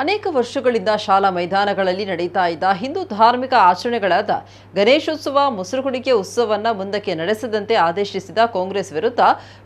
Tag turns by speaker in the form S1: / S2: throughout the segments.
S1: ಅನೇಕ ವರ್ಷಗಳಿಂದ ಶಾಲಾ ಮೈದಾನಗಳಲ್ಲಿ ನಡೀತಾ ಇದ್ದ ಹಿಂದೂ ಧಾರ್ಮಿಕ ಆಚರಣೆಗಳಾದ ಗಣೇಶೋತ್ಸವ ಮುಸುರುಗುಣಿಕೆ ಉತ್ಸವವನ್ನ ಮುಂದಕ್ಕೆ ನಡೆಸದಂತೆ ಆದೇಶಿಸಿದ ಕಾಂಗ್ರೆಸ್ ವಿರುದ್ಧ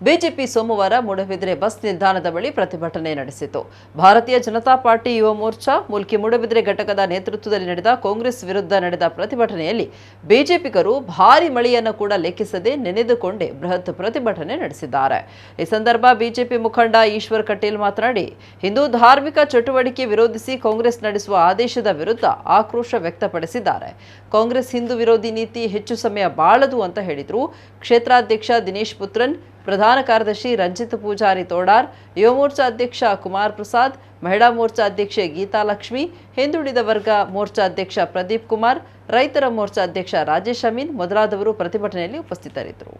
S1: ಬಿಜೆಪಿ ಸೋಮವಾರ ಮೂಡಬಿದ್ರೆ ಬಸ್ ನಿಲ್ದಾಣದ ಬಳಿ ಪ್ರತಿಭಟನೆ ನಡೆಸಿತು. ಭಾರತೀಯ ಜನತಾ ಪಾರ್ಟಿ ಯುವ ಮೋರ್ಚಾ, ಮುಲ್ಕಿ ಮೂಡಬಿದ್ರೆ ಘಟಕದ ನೇತೃತ್ವದಲ್ಲಿ ನಡೆದ ಕಾಂಗ್ರೆಸ್ ವಿರುದ್ಧ ನಡೆದ ಪ್ರತಿಭಟನೆಯಲ್ಲಿ ಬಿಜೆಪಿಗರು ಭಾರಿ ಮಳೆಯನ್ನು ಕೂಡ ಲೆಕ್ಕಿಸದೆ ನೆನೆದುಕೊಂಡೇ ಬೃಹತ್ ಪ್ರತಿಭಟನೆ ನಡೆಸಿದ್ದಾರೆ. ಈ ಸಂದರ್ಭ ಬಿಜೆಪಿ ಮುಖಂಡ ಈಶ್ವರ್ ಕಟೀಲ್ ಮಾತನಾಡಿ, ಹಿಂದೂ ಧಾರ್ಮಿಕ ಚಟುವಟಿಕೆ ವಿರೋಧಿಸಿ ಕಾಂಗ್ರೆಸ್ ನಡೆಸುವ ಆದೇಶದ ವಿರುದ್ಧ ಆಕ್ರೋಶ ವ್ಯಕ್ತಪಡಿಸಿದ್ದಾರೆ. ಕಾಂಗ್ರೆಸ್ ಹಿಂದೂ ವಿರೋಧಿ ನೀತಿ ಹೆಚ್ಚು ಸಮಯ ಬಾಳದು ಅಂತ ಹೇಳಿದರು. ಕ್ಷೇತ್ರಾಧ್ಯಕ್ಷ ದಿನೇಶ್ ಪುತ್ರನ್, ಪ್ರಧಾನ ಕಾರ್ಯದರ್ಶಿ ರಂಜಿತ್ ಪೂಜಾರಿ ತೋಡಾರ್, ಯುವ ಮೋರ್ಚಾ ಅಧ್ಯಕ್ಷ ಕುಮಾರ್ ಪ್ರಸಾದ್, ಮಹಿಳಾ ಮೋರ್ಚಾ ಅಧ್ಯಕ್ಷೆ ಗೀತಾಲಕ್ಷ್ಮಿ ಹಿಂದುಳಿದ ವರ್ಗ ಮೋರ್ಚಾ ಅಧ್ಯಕ್ಷ ಪ್ರದೀಪ್ ಕುಮಾರ್, ರೈತರ ಮೋರ್ಚಾ ಅಧ್ಯಕ್ಷ ರಾಜೇಶ್ ಅಮೀನ್ ಮೊದಲಾದವರು ಪ್ರತಿಭಟನೆಯಲ್ಲಿ ಉಪಸ್ಥಿತರಿದ್ದರು.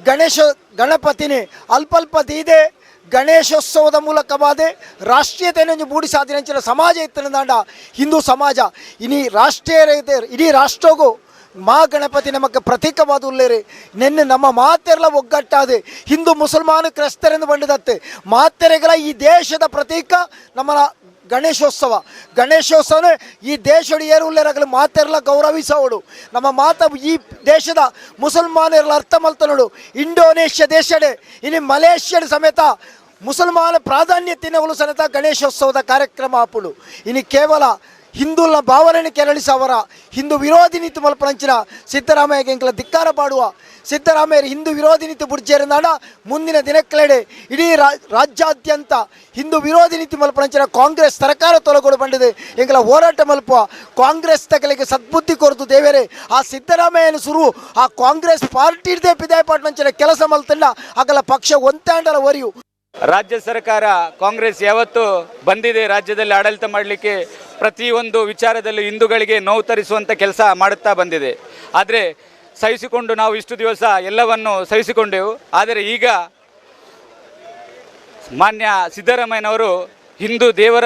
S2: ಗಣೇಶ ಗಣಪತಿನೇ, ಅಲ್ಪಲ್ಪ ಇದೆ ಗಣೇಶೋತ್ಸವದ ಮೂಲಕವಾದೆ ರಾಷ್ಟ್ರೀಯತೆಯನ್ನು ಮೂಡಿಸಾದಿನಂಚಿನ ಸಮಾಜ ಇತ್ತನದಾಂಡ ಹಿಂದೂ ಸಮಾಜ. ಇನಿ ರಾಷ್ಟ್ರೀಯ ಇಡೀ ರಾಷ್ಟ್ರಗೂ ಮಾ ಗಣಪತಿ ನಮಗೆ ಪ್ರತೀಕವಾದ ಉಲ್ಲೇರಿ ನಿನ್ನೆ ನಮ್ಮ ಮಾತೆರಲ ಒಗ್ಗಟ್ಟಾದೆ. ಹಿಂದೂ ಮುಸಲ್ಮಾನ ಕ್ರೈಸ್ತರೆಂದು ಬಂಡಿದತ್ತೆ ಮಾತೆರೆಗಳ ಈ ದೇಶದ ಪ್ರತೀಕ ನಮ್ಮ ಗಣೇಶೋತ್ಸವ. ಗಣೇಶೋತ್ಸವನೇ ಈ ದೇಶದ ಏರುಳ್ಳೇರಾಗಲಿ ಮಾತೆರಲ ಗೌರವಿಸೋಡು. ನಮ್ಮ ಮಾತ ಈ ದೇಶದ ಮುಸಲ್ಮಾನರಲ್ಲ ಅರ್ಥ ಮಲ್ತನೋಡು ಇಂಡೋನೇಷ್ಯಾ ದೇಶಡೆ, ಇನ್ನು ಮಲೇಷ್ಯಾದ ಸಮೇತ ಮುಸಲ್ಮಾನ ಪ್ರಾಧಾನ್ಯತೆನಗಳು ಸಮೇತ ಗಣೇಶೋತ್ಸವದ ಕಾರ್ಯಕ್ರಮ ಆಪುಡು ಇನ್ನು ಕೇವಲ ಹಿಂದೂಲ ಭಾವನೆಯನ್ನು ಕೆರಳಿಸವರ ಹಿಂದೂ ವಿರೋಧಿ ನೀತಿ ಮಲ್ಪನಂಚಿನ ಸಿದ್ದರಾಮಯ್ಯ ಎಂಕಲ ಧಿಕ್ಕಾರ ಪಾಡುವ ಸಿದ್ದರಾಮಯ್ಯ ಹಿಂದೂ ವಿರೋಧಿ ನೀತಿ ಬುಡ್ಜೇರಿನಾಡ ಮುಂದಿನ ದಿನಕ್ಕೆಡೆ ಇಡೀ ರಾಜ್ಯಾದ್ಯಂತ ಹಿಂದೂ ವಿರೋಧಿ ನೀತಿ ಮಲ್ಪನಂಚಿನ ಕಾಂಗ್ರೆಸ್ ಸರ್ಕಾರ ತೊಲಗೊಡು ಬಂದಿದೆ ಎಂಕಲ ಹೋರಾಟ ಮಲ್ಪುವ ಕಾಂಗ್ರೆಸ್ ತಗಲಿಗೆ ಸದ್ಬುದ್ಧಿ ಕೊರತು ದೇವರೇ, ಆ ಸಿದ್ದರಾಮಯ್ಯನ ಸುರು, ಆ ಕಾಂಗ್ರೆಸ್ ಪಾರ್ಟಿ ಪಿದಾಯ ಪಾಟ್ನಂಚಿನ ಕೆಲಸ ಮಲ್ತಂಡ ಅಗಲ ಪಕ್ಷ ಒಂತಾಂಡಲ ವರಿಯು
S3: ರಾಜ್ಯ ಸರ್ಕಾರ, ಕಾಂಗ್ರೆಸ್ ಯಾವತ್ತು ಬಂದಿದೆ ರಾಜ್ಯದಲ್ಲಿ ಆಡಳಿತ ಮಾಡಲಿಕ್ಕೆ. ಪ್ರತಿಯೊಂದು ವಿಚಾರದಲ್ಲೂ ಹಿಂದೂಗಳಿಗೆ ನೋವು ತರಿಸುವಂಥ ಕೆಲಸ ಮಾಡುತ್ತಾ ಬಂದಿದೆ. ಆದರೆ ಸಹಿಸಿಕೊಂಡು ನಾವು ಇಷ್ಟು ದಿವಸ ಎಲ್ಲವನ್ನು ಸಹಿಸಿಕೊಂಡೆವು. ಆದರೆ ಈಗ ಮಾನ್ಯ ಸಿದ್ದರಾಮಯ್ಯನವರು ಹಿಂದೂ ದೇವರ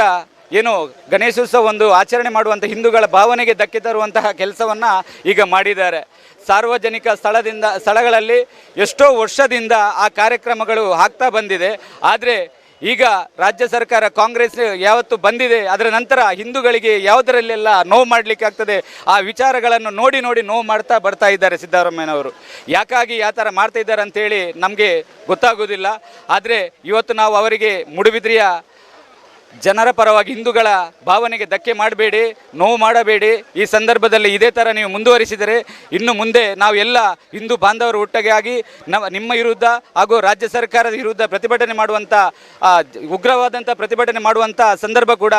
S3: ಏನು ಗಣೇಶೋತ್ಸವ ಒಂದು ಆಚರಣೆ ಮಾಡುವಂಥ ಹಿಂದೂಗಳ ಭಾವನೆಗೆ ಧಕ್ಕೆ ತರುವಂತಹ ಕೆಲಸವನ್ನು ಈಗ ಮಾಡಿದ್ದಾರೆ. ಸಾರ್ವಜನಿಕ ಸ್ಥಳದಿಂದ, ಸ್ಥಳಗಳಲ್ಲಿ ಎಷ್ಟೋ ವರ್ಷದಿಂದ ಆ ಕಾರ್ಯಕ್ರಮಗಳು ಆಗ್ತಾ ಬಂದಿದೆ. ಆದರೆ ಈಗ ರಾಜ್ಯ ಸರ್ಕಾರ, ಕಾಂಗ್ರೆಸ್ ಯಾವತ್ತು ಬಂದಿದೆ. ಅದರ ನಂತರ ಹಿಂದೂಗಳಿಗೆ ಯಾವುದರಲ್ಲೆಲ್ಲ ನೋವು ಮಾಡಲಿಕ್ಕೆ ಆಗ್ತದೆ? ಆ ವಿಚಾರಗಳನ್ನು ನೋಡಿ ನೋಡಿ ನೋವು ಮಾಡ್ತಾ ಬರ್ತಾ ಇದ್ದಾರೆ ಸಿದ್ದರಾಮಯ್ಯನವರು. ಯಾಕಾಗಿ ಯಾವ ಥರ ಮಾಡ್ತಾ ಇದ್ದಾರೆ ಅಂತೇಳಿ ನಮಗೆ ಗೊತ್ತಾಗೋದಿಲ್ಲ. ಆದರೆ ಇವತ್ತು ನಾವು ಅವರಿಗೆ ಮುಡುಬಿದ್ರಿಯ ಜನರ ಪರವಾಗಿ ಹಿಂದೂಗಳ ಭಾವನೆಗೆ ಧಕ್ಕೆ ಮಾಡಬೇಡಿ, ನೋವು ಮಾಡಬೇಡಿ. ಈ ಸಂದರ್ಭದಲ್ಲಿ ಇದೇ ಥರ ನೀವು ಮುಂದುವರಿಸಿದರೆ ಇನ್ನು ಮುಂದೆ ನಾವು ಎಲ್ಲ ಹಿಂದೂ ಬಾಂಧವರು ಒಟ್ಟಿಗೆ ಆಗಿ ನಮ್ಮ ವಿರುದ್ಧ ಹಾಗೂ ರಾಜ್ಯ ಸರ್ಕಾರದ ವಿರುದ್ಧ ಪ್ರತಿಭಟನೆ ಮಾಡುವಂಥ ಉಗ್ರವಾದಂಥ ಪ್ರತಿಭಟನೆ ಮಾಡುವಂಥ ಸಂದರ್ಭ ಕೂಡ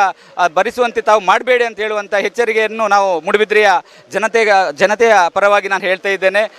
S3: ಭರಿಸುವಂತೆ ತಾವು ಮಾಡಬೇಡಿ ಅಂತ ಹೇಳುವಂಥ ಎಚ್ಚರಿಕೆಯನ್ನು ನಾವು ಮೂಡುಬಿದ್ರೆಯ ಜನತೆಗ ಜನತೆಯ ಪರವಾಗಿ ನಾನು ಹೇಳ್ತಾ ಇದ್ದೇನೆ.